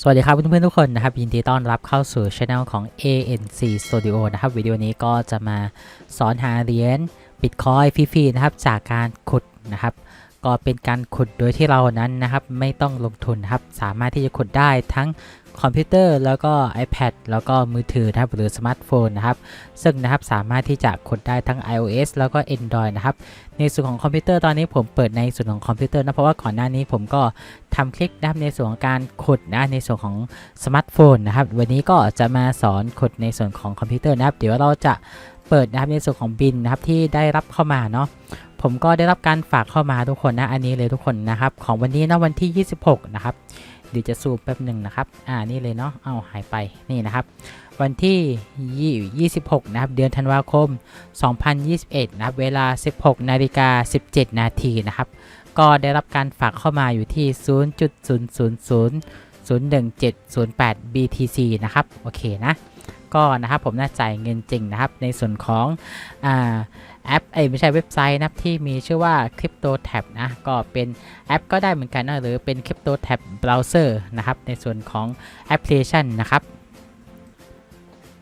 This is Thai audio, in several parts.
สวัสดีครับเพื่อนๆทุกคนนะครับยินดีต้อนรับเข้าสู่ช anel ของ ANC Studio นะครับวิดีโอนี้ก็จะมาสอนหาเหรียญ Bitcoin ฟรีๆนะครับจากการขุดนะครับ ก็เป็นการขุดโดยที่เรานั้นนะครับไม่ต้องลงทุนครับสามารถที่จะขุดได้ทั้งคอมพิวเตอร์แล้วก็ iPad แล้วก็มือถือนะครับหรือสมาร์ทโฟนนะครับซึ่งนะครับสามารถที่จะขุดได้ทั้ง iOS แล้วก็ Android นะครับในส่วนของคอมพิวเตอร์ตอนนี้ผมเปิดในส่วนของคอมพิวเตอร์นะเพราะว่าก่อนหน้านี้ผมก็ทำคลิปนะครับในส่วนของการขุดนะในส่วนของสมาร์ทโฟนนะครับวันนี้ก็จะมาสอนขุดในส่วนของคอมพิวเตอร์นะครับเดี๋ยวเราจะเปิดนะครับในส่วนของบินนะครับที่ได้รับเข้ามาเนาะ ผมก็ได้รับการฝากเข้ามาทุกคนนะ อันนี้เลยทุกคนนะครับ ของวันนี้นะวันที่ 26 นะครับ เดี๋ยวจะซูมแป๊บหนึ่งนะครับ อ่า นี่เลยเนาะ เอาหายไป นี่นะครับ วันที่ 26 นะครับ เดือนธันวาคม 2021 นะครับ เวลา 16 นาฬิกา 17 นาทีนะครับ ก็ได้รับการฝากเข้ามาอยู่ที่ 0.000 01708 BTC นะครับ โอเคนะ ก็นะครับผมน่าจ่ายเงินจริงนะครับ ในส่วนของอ่าแอปเอ้ไม่ใช่เว็บไซต์นะที่มีชื่อว่า Crypto Tab นะก็เป็นแอปก็ได้เหมือนกันนะหรือเป็น Crypto Tab Browser นะครับ ในส่วนของแอปพลิเคชันนะครับ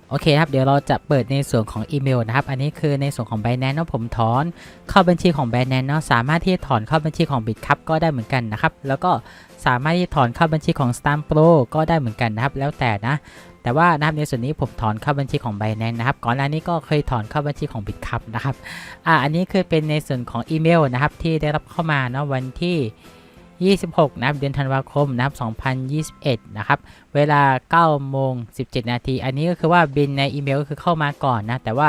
โอเคครับ เดี๋ยวเราจะเปิดในส่วนของอีเมลนะครับ อันนี้คือในส่วนของ Binance เนาะผมถอน เข้าบัญชีของ Binance เนาะสามารถที่จะถอนเข้าบัญชีของ Bitcup ก็ได้เหมือนกันนะครับ แล้วก็สามารถที่ถอนเข้าบัญชีของ Stamp Pro ก็ได้เหมือนกันนะครับ แล้วแต่นะ แต่ว่านะครับในส่วนนี้ผมถอนเข้าบัญชีของ Binance นะครับก่อนหน้านี้ก็เคยถอนเข้าบัญชีของ Bitcup นะครับอ่าอันนี้คือเป็นในส่วนของอีเมลนะครับที่ได้รับเข้ามาเนาะวันที่ 26 นะครับเดือนธันวาคมนะครับ 2021 นะครับเวลา9โมง 17 นาที อันนี้ก็คือว่าบินในอีเมลก็คือเข้ามาก่อนนะ แต่ว่า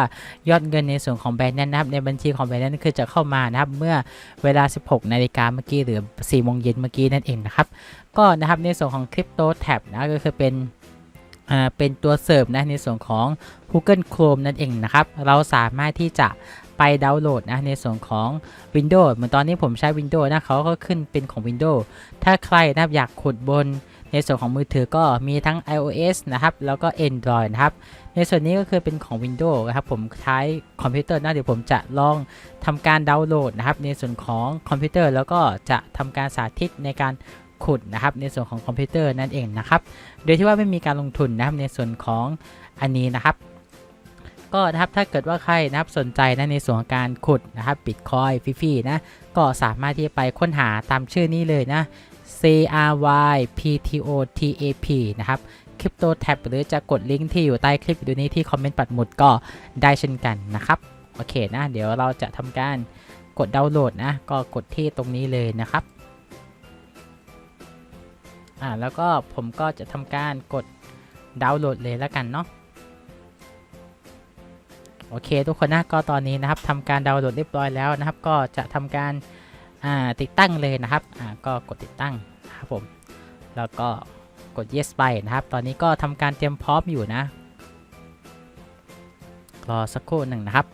ยอดเงินในส่วนของแบรนด์นั้นนะครับในบัญชีของแบรนด์นั้นคือจะเข้ามานะครับเมื่อเวลา 16 นาฬิกาเมื่อกี้หรือ 4 โมงเย็นเมื่อกี้นั่นเองนะครับ ก็นะครับในส่วนของ Crypto Tab นะก็คือเป็น เป็นตัวเสิร์ฟนะในส่วนของ Google Chrome นั่นเองนะครับ เราสามารถที่จะไปดาวน์โหลดนะในส่วนของ Windows เหมือนตอนนี้ผมใช้ Windows นะเขาก็ขึ้นเป็นของ Windows ถ้าใครนะอยากขุดบนในส่วนของมือถือก็มีทั้ง iOS นะครับ แล้วก็ Android นะครับ ในส่วนนี้ก็คือเป็นของ Windows นะครับ ผมใช้คอมพิวเตอร์นะเดี๋ยวผมจะลองทำการดาวน์โหลดนะครับ ในส่วนของคอมพิวเตอร์แล้วก็จะทำการสาธิตในการ ขุดนะครับในส่วนของคอมพิวเตอร์นั่นเองนะครับโดยที่ว่าไม่มีการลงทุนนะครับในส่วนของอันนี้นะครับก็นะครับถ้าเกิดว่าใครนะครับสนใจนะในส่วนของการขุดนะครับบิตคอยฟรีๆนะก็สามารถที่จะไปค้นหาตามชื่อนี้เลยนะ C R Y P T O T A P นะครับ Crypto Tab หรือจะกดลิงก์ที่อยู่ใต้คลิปวิดีโอนี้ที่คอมเมนต์ปัดหมุดก็ได้เช่นกันนะครับโอเคนะ เดี๋ยวเราจะทำการกดดาวน์โหลดนะ ก็กดที่ตรงนี้เลยนะครับ อ่าแล้วก็ผมก็จะทำการกดดาวน์โหลดเลยแล้วกันเนาะโอเคทุกคนนะก็ตอนนี้นะครับทำการดาวน์โหลดเรียบร้อยแล้วนะครับ ก็จะทำการอ่าติดตั้งเลยนะครับอ่าก็กดติดตั้งนะครับผมแล้วก็กด yes ไปนะครับ ตอนนี้ก็ทำการเตรียมพร้อมอยู่นะรอสักครู่หนึ่งนะครับ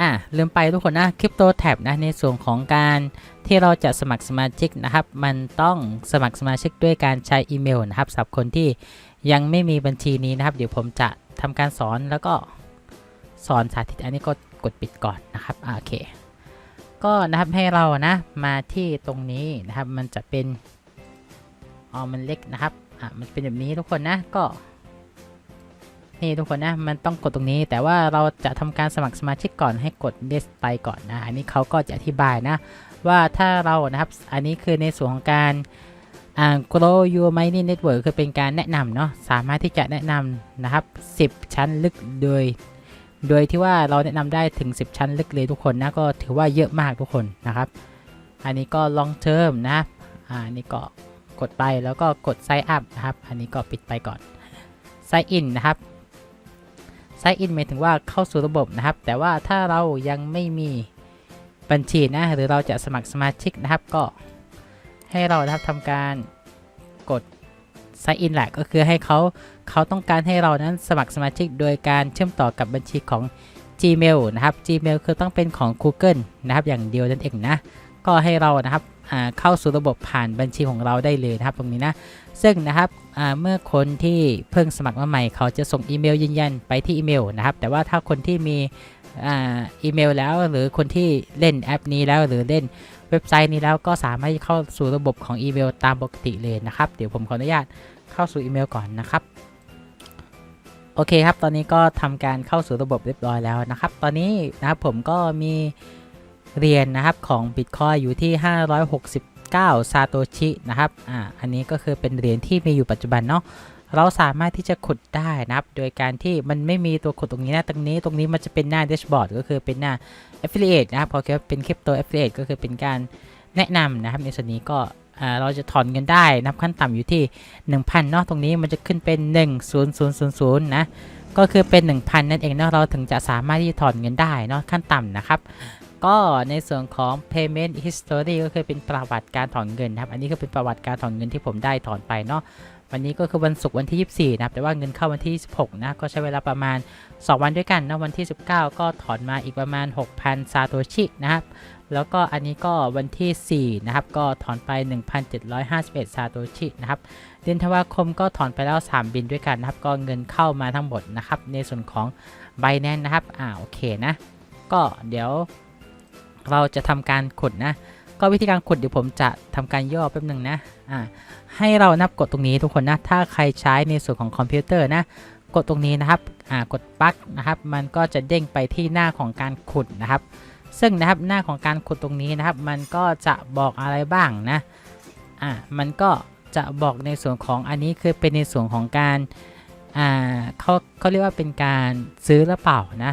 อ่าลืมไปทุกคนนะคริปโตแท็บนะในส่วนของการที่เราจะสมัครสมาชิกนะครับ มันต้องสมัครสมาชิกด้วยการใช้อีเมลนะครับสำหรับคนที่ยังไม่มีบัญชีนี้นะครับ เดี๋ยวผมจะทำการสอนแล้วก็สอนสาธิตอันนี้ก็กดปิดก่อนนะครับโอเค ก็นะครับให้เรานะมาที่ตรงนี้นะครับ มันจะเป็นอ๋อมันเล็กนะครับอ่ามันเป็นแบบนี้ทุกคนนะก็ นี่ทุกคนนะมันต้องกดตรงนี้แต่ว่าเราจะทำการสมัครสมาชิกก่อนให้กด list ไปก่อนนะอันนี้เขาก็จะอธิบายนะ ว่าถ้าเรานะครับอันนี้คือในส่วนของการอ่า grow your mining network คือเป็นการแนะนำเนาะสามารถที่จะแนะนำนะครับ 10 ชั้นลึกโดย โดยที่ว่าเราแนะนำได้ถึง 10 ชั้นลึกเลยทุกคนนะก็ถือว่าเยอะมากทุกคนนะครับ อันนี้ก็ long term นะอ่าอันนี้ก็กดไปแล้วก็กด sign up นะครับ อันนี้ก็ปิดไปก่อน sign in นะครับ ไซน์อินหมายถึงว่าเข้าสู่ระบบนะครับ แต่ว่าถ้าเรายังไม่มีบัญชีนะหรือเราจะสมัครสมาชิกนะครับก็ให้เรานะครับทำการกดไซน์อินแหละก็คือให้เขาเขาต้องการให้เรานั้นสมัครสมาชิกโดยการเชื่อมต่อกับบัญชีของ Gmail นะครับ Gmail คือต้องเป็นของ Google นะครับ อย่างเดียวนั่นเองนะ ก็ให้เรานะครับเข้าสู่ระบบผ่านบัญชีของเราได้เลยนะครับตรงนี้นะ ซึ่งนะครับ เมื่อคนที่เพิ่งสมัครมาใหม่เขาจะส่งอีเมลยืนยันไปที่อีเมลนะครับ แต่ว่าถ้าคนที่มีอีเมลแล้วหรือคนที่เล่นแอปนี้แล้วหรือเล่นเว็บไซต์นี้แล้วก็สามารถเข้าสู่ระบบของอีเมลตามปกติเลยนะครับ เดี๋ยวผมขออนุญาตเข้าสู่อีเมลก่อนนะครับโอเคครับ ตอนนี้ก็ทำการเข้าสู่ระบบเรียบร้อยแล้วนะครับ ตอนนี้นะครับผมก็มีเหรียญนนะครับของ Bitcoin อยู่ที่ 9ซาโตชินะครับอ่าอันนี้ก็คือเป็นเหรียญที่มีอยู่ปัจจุบันเนาะเราสามารถที่จะขุดได้นะครับ โดยการที่มันไม่มีตัวขุดตรงนี้นะตรงนี้ตรงนี้มันจะเป็นหน้า dashboard ก็คือเป็นหน้า affiliate นะครับพอเป็นคริปโต affiliate ก็คือเป็นการแนะนำนะครับในส่วนนี้ก็อ่าเราจะถอนเงินได้นับขั้นต่ำอยู่ที่ 1,000เนาะตรงนี้มันจะขึ้นเป็น 10000นะก็คือเป็น 1,000 นั่นเองเนาะเราถึงจะสามารถที่จะถอนเงินได้เนาะขั้นต่ำนะครับ ก็ในส่วนของ payment history ก็คือเป็นประวัติการถอนเงินนะครับอันนี้ก็เป็นประวัติการถอนเงินที่ผมได้ถอนไปเนาะวันนี้ก็คือวันศุกร์วันที่ 24 นะครับ แต่ว่าเงินเข้าวันที่26นะ ก็ใช้เวลาประมาณ 2 วันด้วยกันนะ วันที่ 19 ก็ถอนมาอีกประมาณ 6,000 ซาโตชินะครับ แล้วก็อันนี้ก็วันที่ 4 นะครับ ก็ถอนไป 1,751 ซาโตชินะครับ เดือนธันวาคมก็ถอนไปแล้ว 3 บินด้วยกันนะครับ ก็เงินเข้ามาทั้งหมดนะครับ ในส่วนของ b i n a n c e นะครับ อ่า โอเคนะ ก็เดี๋ยว เราจะทำการขุดนะ ก็วิธีการขุดเดี๋ยวผมจะทำการย่อแป๊บหนึ่งนะอ่าให้เรานับกดตรงนี้ทุกคนนะ ถ้าใครใช้ในส่วนของคอมพิวเตอร์นะ กดตรงนี้นะครับอ่ากดปลั๊กนะครับ มันก็จะเด้งไปที่หน้าของการขุดนะครับ ซึ่งนะครับหน้าของการขุดตรงนี้นะครับ มันก็จะบอกอะไรบ้างนะอ่ามันก็จะบอกในส่วนของอันนี้คือเป็นในส่วนของการอ่าเขาเขาเรียกว่าเป็นการซื้อหรือเปล่านะ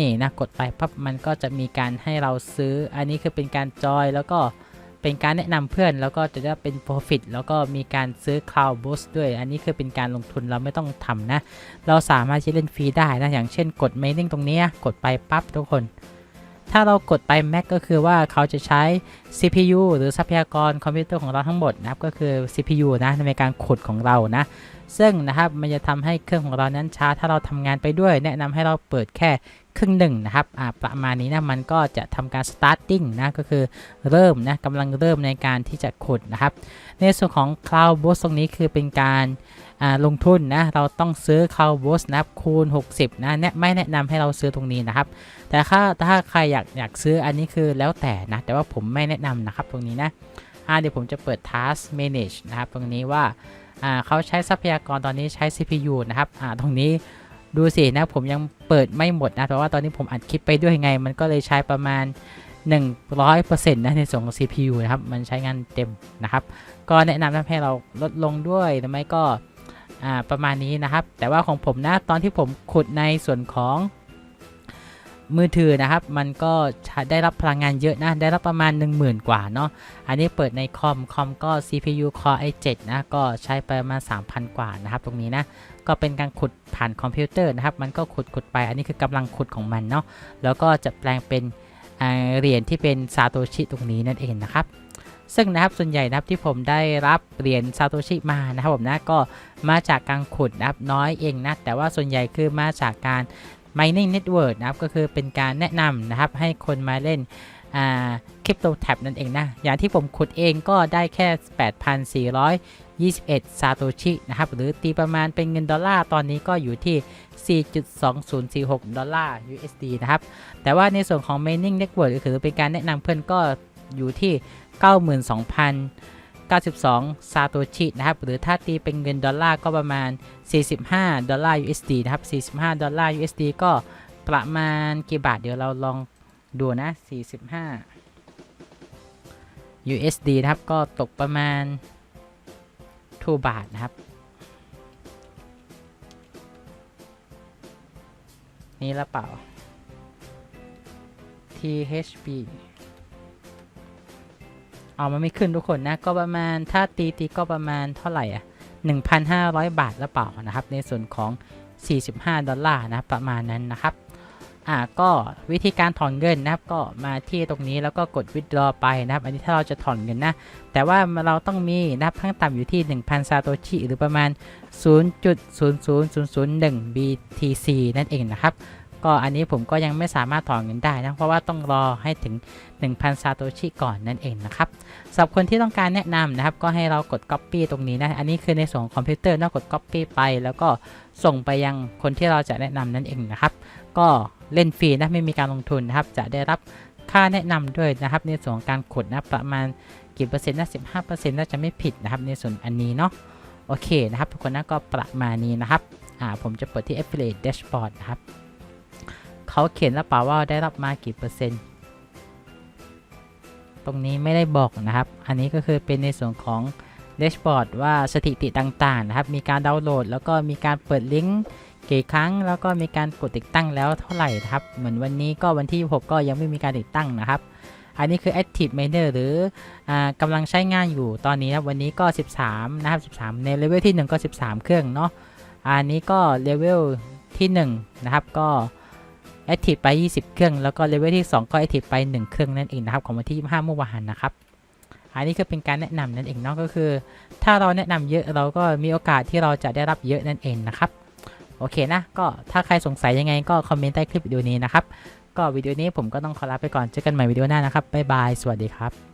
นี่นะกดไปปั๊บมันก็จะมีการให้เราซื้อ อันนี้คือเป็นการจอยแล้วก็เป็นการแนะนำเพื่อนแล้วก็จะได้เป็น profit แล้วก็มีการซื้อ cloud boost ด้วย อันนี้คือเป็นการลงทุนเราไม่ต้องทำนะ เราสามารถที่เล่นฟรีได้นะ อย่างเช่นกด mining ตรงนี้กดไปปั๊บทุกคน ถ้าเรากดไป Mac ก็คือว่าเขาจะใช้ CPU หรือทรัพยากรคอมพิวเตอร์ของเราทั้งหมดนะครับ ก็คือ CPU นะในการขุดของเรานะ ซึ่งนะครับมันจะทำให้เครื่องของเรานั้นช้า ถ้าเราทำงานไปด้วย แนะนำให้เราเปิดแค่ ครึ่งหนึ่งนะครับอ่าประมาณนี้นะมันก็จะทำการ starting นะก็คือเริ่มนะกำลังเริ่มในการที่จะขุดนะครับ ในส่วนของ cloud boost ตรงนี้คือเป็นการอ่าลงทุนนะเราต้องซื้อ cloud boost นะครับคูณ 60 นะเนี่ยไม่แนะนำให้เราซื้อตรงนี้นะครับ แต่ถ้าถ้าใครอยากอยากซื้ออันนี้คือแล้วแต่นะ แต่ว่าผมไม่แนะนำนะครับตรงนี้นะอ่าเดี๋ยวผมจะเปิด task manage นะครับ ตรงนี้ว่าอ่าเขาใช้ทรัพยากรตอนนี้ใช้ CPU นะครับอ่าตรงนี้ ดูสินะผมยังเปิดไม่หมดนะเพราะว่าตอนนี้ผมอัดคลิปไปด้วยไง มันก็เลยใช้ประมาณ 100%นะในส่วนของ CPU นะครับ มันใช้งานเต็มนะครับ ก็แนะนำให้เราลดลงด้วยหรือไม่ก็ประมาณนี้นะครับ แต่ว่าของผมนะตอนที่ผมขุดในส่วนของ มือถือนะครับ มันก็ได้รับพลังงานเยอะนะ ได้รับประมาณ 10,000 กว่าเนาะ อันนี้เปิดในคอม คอมก็ CPU Core i7 นะ ก็ใช้ไปประมาณ 3,000 กว่านะครับ ตรงนี้นะ ก็เป็นการขุดผ่านคอมพิวเตอร์นะครับ มันก็ขุดขุดไป อันนี้คือกำลังขุดของมันเนาะ แล้วก็จะแปลงเป็นเหรียญที่เป็นซาโตชิตรงนี้นั่นเองนะครับซึ่งนะครับส่วนใหญ่นะครับที่ผมได้รับเหรียญซาโตชิมานะครับผมนะก็มาจากการขุดนะครับน้อยเองนะแต่ว่าส่วนใหญ่คือมาจากการ mining network นะครับก็คือเป็นการแนะนำนะครับให้คนมาเล่นคริปโตแท็บนั่นเองนะ อย่างที่ผมขุดเองก็ได้แค่ 8,421 ซาโตชินะครับ หรือตีประมาณเป็นเงินดอลลาร์ ตอนนี้ก็อยู่ที่ 4.2046 ดอลลาร์ USD นะครับ แต่ว่าในส่วนของ mining network ก็คือเป็นการแนะนำเพื่อนก็อยู่ที่ 92,000 92 ซาโตชินะครับ หรือถ้าตีเป็นเงินดอลลาร์ก็ประมาณ 45 ดอลลาร์ USD นะครับ 45 ดอลลาร์ USD ก็ประมาณกี่บาท เดี๋ยวเราลองดูนะ 45 USD นะครับ ก็ตกประมาณ 2 บาทนะครับ นี่ละเปล่า THB เอามันไม่ขึ้นทุกคนนะก็ประมาณถ้าตีตีก็ประมาณเท่าไหร่อะ1,500 บาทหรือเปล่านะครับ ในส่วนของ 45 ดอลลาร์นะประมาณนั้นนะครับอ่าก็วิธีการถอนเงินนะครับก็มาที่ตรงนี้แล้วก็กด withdraw ไปนะครับ อันนี้ถ้าเราจะถอนเงินนะ แต่ว่าเราต้องมีนะครับขั้นต่ำอยู่ที่ 1,000 ซาโตชิหรือประมาณ 0.00001 BTC นั่นเองนะครับ ก็อันนี้ผมก็ยังไม่สามารถถอนเงินได้นะ เพราะว่าต้องรอให้ถึง 1,000 ซาโตชิก่อนนั่นเองนะครับสำหรับคนที่ต้องการแนะนำนะครับ ก็ให้เรากด Copy ตรงนี้นะ อันนี้คือในส่วนของคอมพิวเตอร์นะกด Copy ไป แล้วก็ส่งไปยังคนที่เราจะแนะนำนั่นเองนะครับ ก็เล่นฟรีนะ ไม่มีการลงทุนนะครับ จะได้รับค่าแนะนำด้วยนะครับ ในส่วนของการกดนะประมาณกี่เปอร์เซ็นต์นะ15เปอร์เซ็นต์น่าจะไม่ผิดนะครับในส่วนอันนี้เนาะโอเคนะครับ ทุกคนนะก็ประมาณนี้นะครับอ่าผมจะเปิดที่ affiliate dashboard นะครับ เขาเขียนแล้วเปล่าว่าได้รับมากี่เปอร์เซ็นต์ ตรงนี้ไม่ได้บอกนะครับ อันนี้ก็คือเป็นในส่วนของแดชบอร์ดว่าสถิติต่างๆนะครับ มีการดาวน์โหลด แล้วก็มีการเปิดลิงก์กี่ครั้ง แล้วก็มีการกดติดตั้งแล้วเท่าไหร่ครับ เหมือนวันนี้ก็วันที่6ก็ยังไม่มีการติดตั้งนะครับ อันนี้คือ Active Miner หรืออกำลังใช้งานอยู่ตอนนี้นะครับวันนี้ก็ 13 นะครับ 13 ในเลเวลที่ 1 ก็ 13 เครื่องเนาะ อันนี้ก็เลเวลที่ 1 นะครับ ก็ Active ไป 20 เครื่อง แล้วก็เลเวลที่ 2 ก็ Active ไป 1 เครื่องนั่นเองนะครับ ของวันที่ 25เมื่อวานนะครับอันนี้คือเป็นการแนะนำนั่นเองเนาะก็คือ ถ้าเราแนะนำเยอะเราก็มีโอกาสที่เราจะได้รับเยอะนั่นเองนะครับ โอเคนะ ก็ถ้าใครสงสัยยังไงก็คอมเมนต์ใต้คลิปวิดีโอนี้นะครับ ก็วิดีโอนี้ผมก็ต้องขอลาไปก่อนเจอกันใหม่วิดีโอหน้านะครับบ๊ายบายสวัสดีครับ